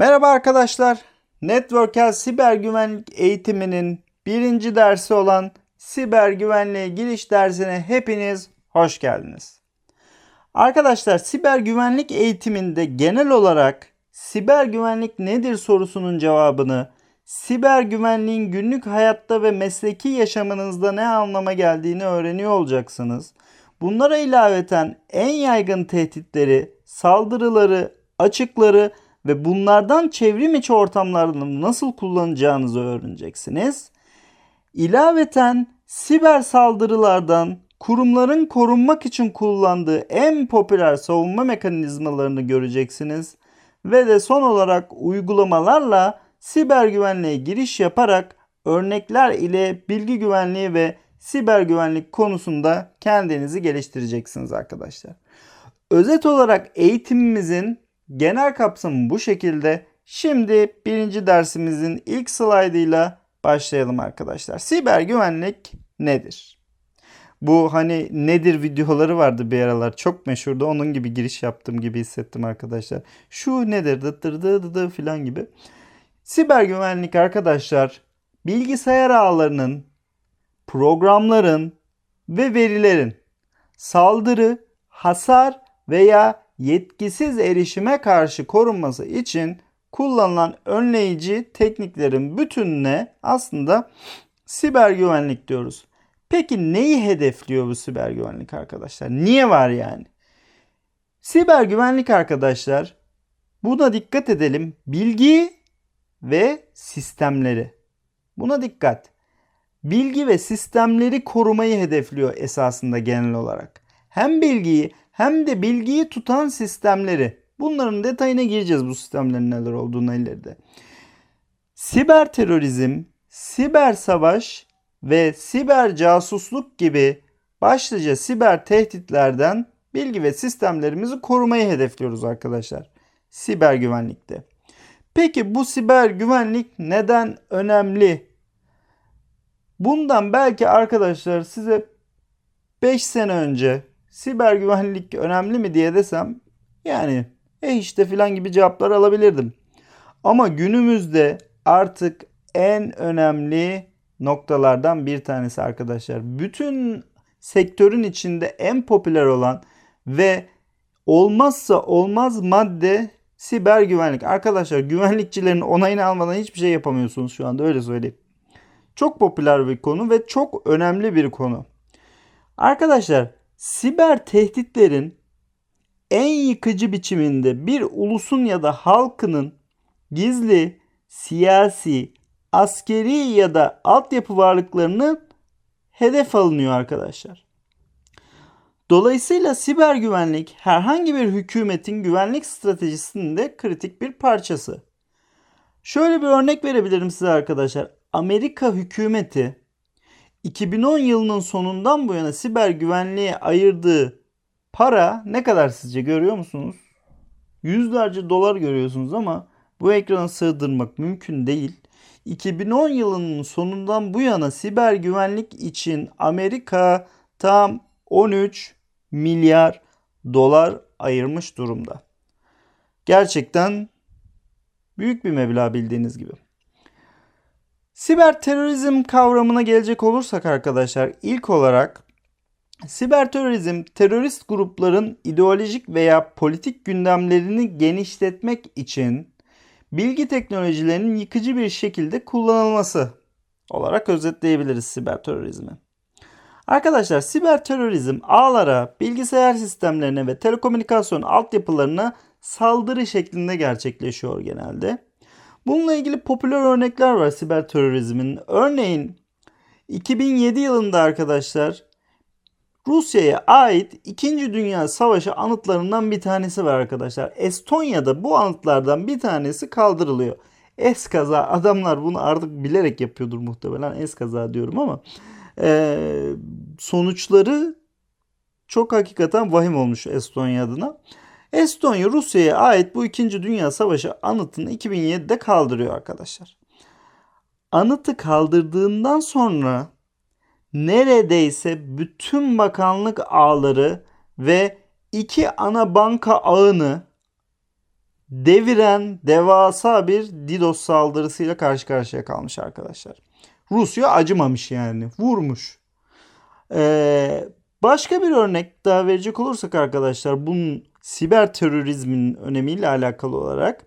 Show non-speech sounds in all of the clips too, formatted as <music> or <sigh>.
Merhaba arkadaşlar. Networker siber güvenlik eğitiminin birinci dersi olan siber güvenliğe giriş dersine hepiniz hoş geldiniz. Arkadaşlar siber güvenlik eğitiminde genel olarak siber güvenlik nedir sorusunun cevabını, siber güvenliğin günlük hayatta ve mesleki yaşamınızda ne anlama geldiğini öğreniyor olacaksınız. Bunlara ilaveten en yaygın tehditleri, saldırıları, açıkları ve bunlardan çevrim içi ortamlarda nasıl kullanacağınızı öğreneceksiniz. İlaveten siber saldırılardan kurumların korunmak için kullandığı en popüler savunma mekanizmalarını göreceksiniz ve de son olarak uygulamalarla siber güvenliğe giriş yaparak örnekler ile bilgi güvenliği ve siber güvenlik konusunda kendinizi geliştireceksiniz arkadaşlar. Özet olarak eğitimimizin genel kapsamı bu şekilde. Şimdi birinci dersimizin ilk slaydıyla başlayalım arkadaşlar. Siber güvenlik nedir? Bu hani nedir videoları vardı bir aralar çok meşhurdu. Onun gibi giriş yaptığım gibi hissettim arkadaşlar. Şu nedir dıttır dı dı dı filan gibi. Siber güvenlik arkadaşlar bilgisayar ağlarının, programların ve verilerin saldırı, hasar veya yetkisiz erişime karşı korunması için kullanılan önleyici tekniklerin bütününe aslında siber güvenlik diyoruz. Peki neyi hedefliyor bu siber güvenlik arkadaşlar? Niye var yani? Siber güvenlik arkadaşlar buna dikkat edelim. Bilgi ve sistemleri. Buna dikkat. Bilgi ve sistemleri korumayı hedefliyor esasında genel olarak. Hem bilgiyi hem de bilgiyi tutan sistemleri. Bunların detayına gireceğiz bu sistemlerin neler olduğunu ileride. Siber terörizm, siber savaş ve siber casusluk gibi başlıca siber tehditlerden bilgi ve sistemlerimizi korumayı hedefliyoruz arkadaşlar. Siber güvenlikte. Peki bu siber güvenlik neden önemli? Bundan belki arkadaşlar size 5 sene önce siber güvenlik önemli mi diye desem yani e işte filan gibi cevaplar alabilirdim. Ama günümüzde artık en önemli noktalardan bir tanesi arkadaşlar. Bütün sektörün içinde en popüler olan ve olmazsa olmaz madde siber güvenlik. Arkadaşlar güvenlikçilerin onayını almadan hiçbir şey yapamıyorsunuz şu anda öyle söyleyeyim. Çok popüler bir konu ve çok önemli bir konu. Arkadaşlar siber tehditlerin en yıkıcı biçiminde bir ulusun ya da halkının gizli, siyasi, askeri ya da altyapı varlıklarını hedef alınıyor arkadaşlar. Dolayısıyla siber güvenlik herhangi bir hükümetin güvenlik stratejisinin de kritik bir parçası. Şöyle bir örnek verebilirim size arkadaşlar. Amerika hükümeti 2010 yılının sonundan bu yana siber güvenliğe ayırdığı para ne kadar sizce görüyor musunuz? Yüzlerce dolar görüyorsunuz ama bu ekranı sığdırmak mümkün değil. 2010 yılının sonundan bu yana siber güvenlik için Amerika tam 13 milyar dolar ayırmış durumda. Gerçekten büyük bir meblağ bildiğiniz gibi. Siber terörizm kavramına gelecek olursak arkadaşlar ilk olarak siber terörizm terörist grupların ideolojik veya politik gündemlerini genişletmek için bilgi teknolojilerinin yıkıcı bir şekilde kullanılması olarak özetleyebiliriz siber terörizmi. Arkadaşlar siber terörizm ağlara, bilgisayar sistemlerine ve telekomünikasyon altyapılarına saldırı şeklinde gerçekleşiyor genelde. Bununla ilgili popüler örnekler var siber terörizmin. Örneğin 2007 yılında arkadaşlar Rusya'ya ait 2. Dünya Savaşı anıtlarından bir tanesi var arkadaşlar. Estonya'da bu anıtlardan bir tanesi kaldırılıyor. Eskaza adamlar bunu artık bilerek yapıyordur muhtemelen eskaza diyorum ama e, sonuçları çok hakikaten vahim olmuş Estonya adına. Estonya Rusya'ya ait bu 2. Dünya Savaşı anıtını 2007'de kaldırıyor arkadaşlar. Anıtı kaldırdığından sonra neredeyse bütün bakanlık ağları ve iki ana banka ağını deviren devasa bir DDoS saldırısıyla karşı karşıya kalmış arkadaşlar. Rusya acımamış yani. Vurmuş. Ee, başka bir örnek daha verecek olursak arkadaşlar bunun siber terörizmin önemiyle alakalı olarak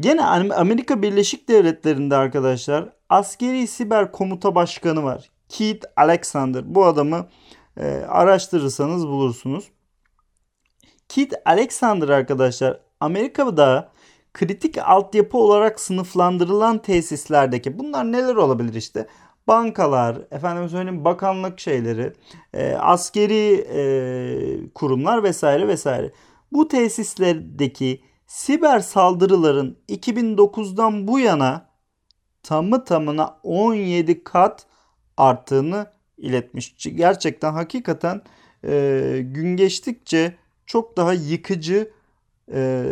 gene Amerika Birleşik Devletleri'nde arkadaşlar askeri siber komuta başkanı var. Keith Alexander. Bu adamı e, araştırırsanız bulursunuz. Keith Alexander arkadaşlar Amerika'da kritik altyapı olarak sınıflandırılan tesislerdeki bunlar neler olabilir işte? Bankalar, efendim söyleyeyim bakanlık şeyleri, e, askeri e, kurumlar vesaire vesaire. Bu tesislerdeki siber saldırıların 2009'dan bu yana tamı tamına 17 kat arttığını iletmiş. Gerçekten hakikaten e, gün geçtikçe çok daha yıkıcı e,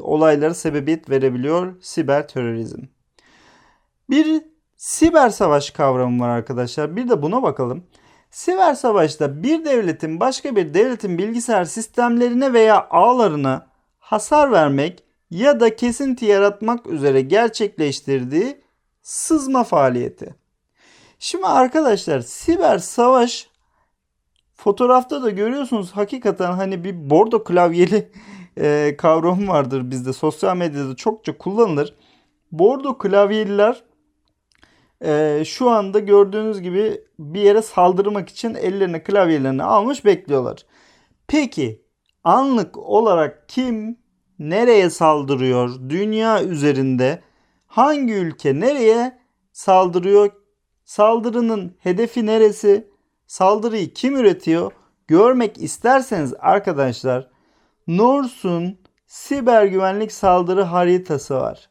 olaylara sebebiyet verebiliyor siber terörizm. Bir siber savaş kavramı var arkadaşlar. Bir de buna bakalım. Siber savaşta bir devletin başka bir devletin bilgisayar sistemlerine veya ağlarına hasar vermek ya da kesinti yaratmak üzere gerçekleştirdiği sızma faaliyeti. Şimdi arkadaşlar siber savaş fotoğrafta da görüyorsunuz hakikaten hani bir bordo klavyeli e, kavramı vardır bizde. Sosyal medyada çokça kullanılır. Bordo klavyeliler e, şu anda gördüğünüz gibi bir yere saldırmak için ellerine klavyelerini almış bekliyorlar. Peki anlık olarak kim nereye saldırıyor? Dünya üzerinde hangi ülke nereye saldırıyor? Saldırının hedefi neresi? Saldırıyı kim üretiyor? Görmek isterseniz arkadaşlar Norsun siber güvenlik saldırı haritası var.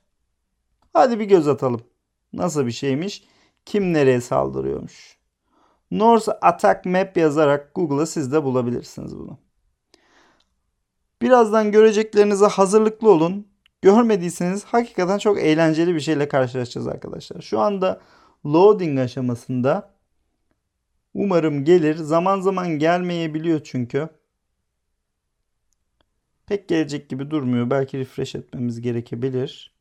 Hadi bir göz atalım. Nasıl bir şeymiş? Kim nereye saldırıyormuş? Norse Attack Map yazarak Google'a siz de bulabilirsiniz bunu. Birazdan göreceklerinize hazırlıklı olun. Görmediyseniz hakikaten çok eğlenceli bir şeyle karşılaşacağız arkadaşlar. Şu anda loading aşamasında. Umarım gelir. Zaman zaman gelmeyebiliyor çünkü. Pek gelecek gibi durmuyor. Belki refresh etmemiz gerekebilir.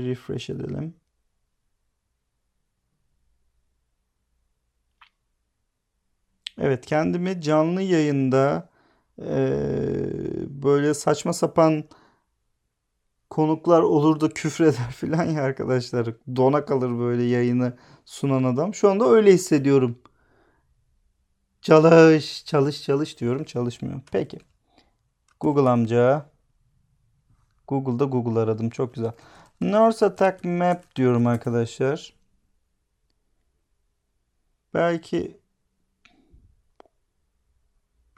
Bir refresh edelim. Evet kendimi canlı yayında e, böyle saçma sapan konuklar olur da küfreder <laughs> filan ya arkadaşlar. Dona kalır böyle yayını sunan adam. Şu anda öyle hissediyorum. Çalış, çalış, çalış diyorum. Çalışmıyor. Peki. Google amca. Google'da Google aradım. Çok güzel. North Attack Map diyorum arkadaşlar. Belki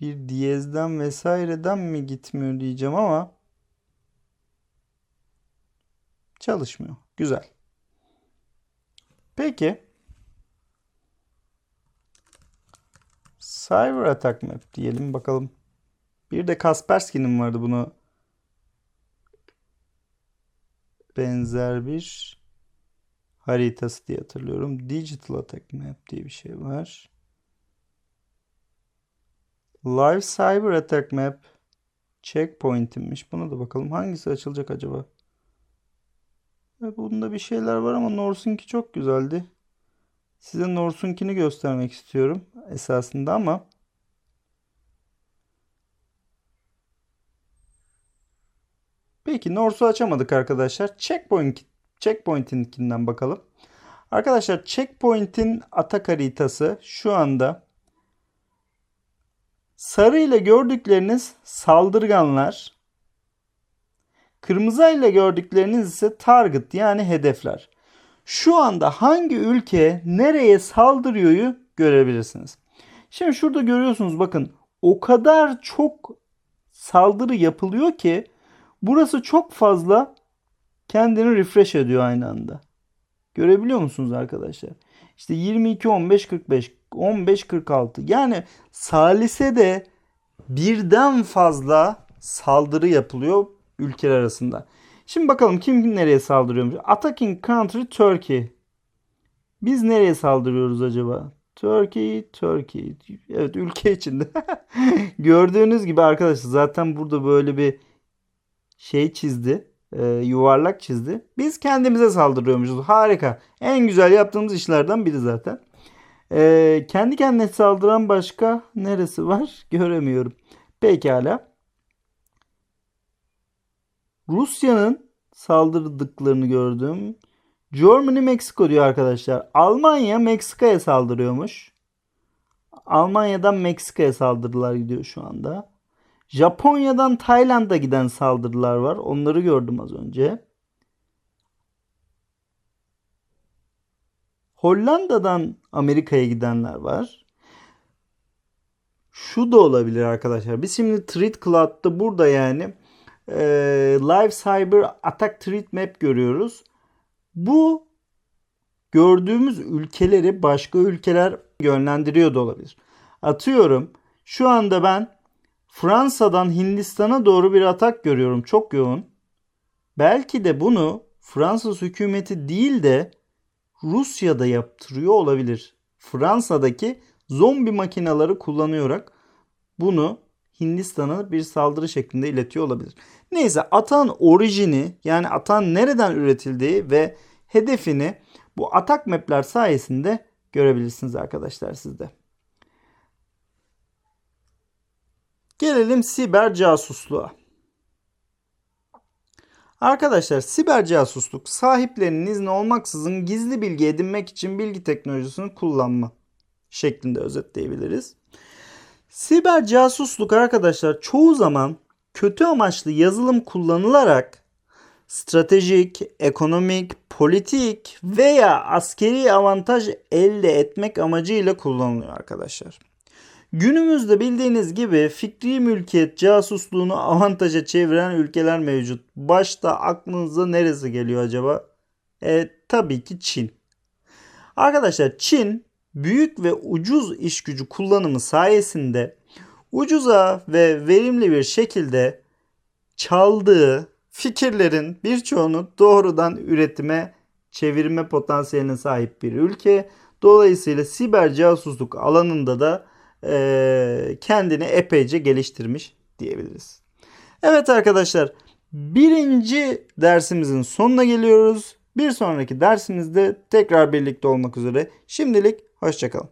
bir diyezden vesaireden mi gitmiyor diyeceğim ama çalışmıyor. Güzel. Peki. Cyber Attack Map diyelim bakalım. Bir de Kaspersky'nin vardı bunu benzer bir haritası diye hatırlıyorum. Digital Attack Map diye bir şey var. Live Cyber Attack Map checkpoint'immiş. Buna da bakalım. Hangisi açılacak acaba? Bunda bir şeyler var ama Norse'unki çok güzeldi. Size Norse'unkini göstermek istiyorum esasında ama Peki Norse'u açamadık arkadaşlar. Checkpoint Checkpoint'inkinden bakalım. Arkadaşlar Checkpoint'in atak haritası şu anda sarı ile gördükleriniz saldırganlar. Kırmızı ile gördükleriniz ise target yani hedefler. Şu anda hangi ülke nereye saldırıyoryu görebilirsiniz. Şimdi şurada görüyorsunuz bakın o kadar çok saldırı yapılıyor ki burası çok fazla kendini refresh ediyor aynı anda. Görebiliyor musunuz arkadaşlar? İşte 22, 15, 45, 15, 46. Yani salise de birden fazla saldırı yapılıyor ülkeler arasında. Şimdi bakalım kim nereye saldırıyormuş. Attacking country Turkey. Biz nereye saldırıyoruz acaba? Turkey, Turkey. Evet ülke içinde. <laughs> Gördüğünüz gibi arkadaşlar zaten burada böyle bir şey çizdi. e, yuvarlak çizdi. Biz kendimize saldırıyormuşuz. Harika. En güzel yaptığımız işlerden biri zaten. E, kendi kendine saldıran başka neresi var? <laughs> Göremiyorum. Pekala. Rusya'nın saldırdıklarını gördüm. Germany Meksiko diyor arkadaşlar. Almanya Meksika'ya saldırıyormuş. Almanya'dan Meksika'ya saldırılar gidiyor şu anda. Japonya'dan Tayland'a giden saldırılar var. Onları gördüm az önce. Hollanda'dan Amerika'ya gidenler var. Şu da olabilir arkadaşlar. Biz şimdi Threat Cloud'da burada yani e, Live Cyber Attack Threat Map görüyoruz. Bu gördüğümüz ülkeleri başka ülkeler yönlendiriyor da olabilir. Atıyorum şu anda ben Fransa'dan Hindistan'a doğru bir atak görüyorum çok yoğun. Belki de bunu Fransız hükümeti değil de Rusya'da yaptırıyor olabilir. Fransa'daki zombi makineleri kullanarak bunu Hindistan'a bir saldırı şeklinde iletiyor olabilir. Neyse atağın orijini yani atağın nereden üretildiği ve hedefini bu atak mapler sayesinde görebilirsiniz arkadaşlar sizde. Gelelim siber casusluğa. Arkadaşlar siber casusluk sahiplerinin izni olmaksızın gizli bilgi edinmek için bilgi teknolojisini kullanma şeklinde özetleyebiliriz. Siber casusluk arkadaşlar çoğu zaman kötü amaçlı yazılım kullanılarak stratejik, ekonomik, politik veya askeri avantaj elde etmek amacıyla kullanılıyor arkadaşlar. Günümüzde bildiğiniz gibi fikri mülkiyet casusluğunu avantaja çeviren ülkeler mevcut. Başta aklınıza neresi geliyor acaba? E, tabii ki Çin. Arkadaşlar Çin büyük ve ucuz iş gücü kullanımı sayesinde ucuza ve verimli bir şekilde çaldığı fikirlerin birçoğunu doğrudan üretime çevirme potansiyeline sahip bir ülke. Dolayısıyla siber casusluk alanında da e, kendini epeyce geliştirmiş diyebiliriz. Evet arkadaşlar birinci dersimizin sonuna geliyoruz. Bir sonraki dersimizde tekrar birlikte olmak üzere. Şimdilik hoşçakalın.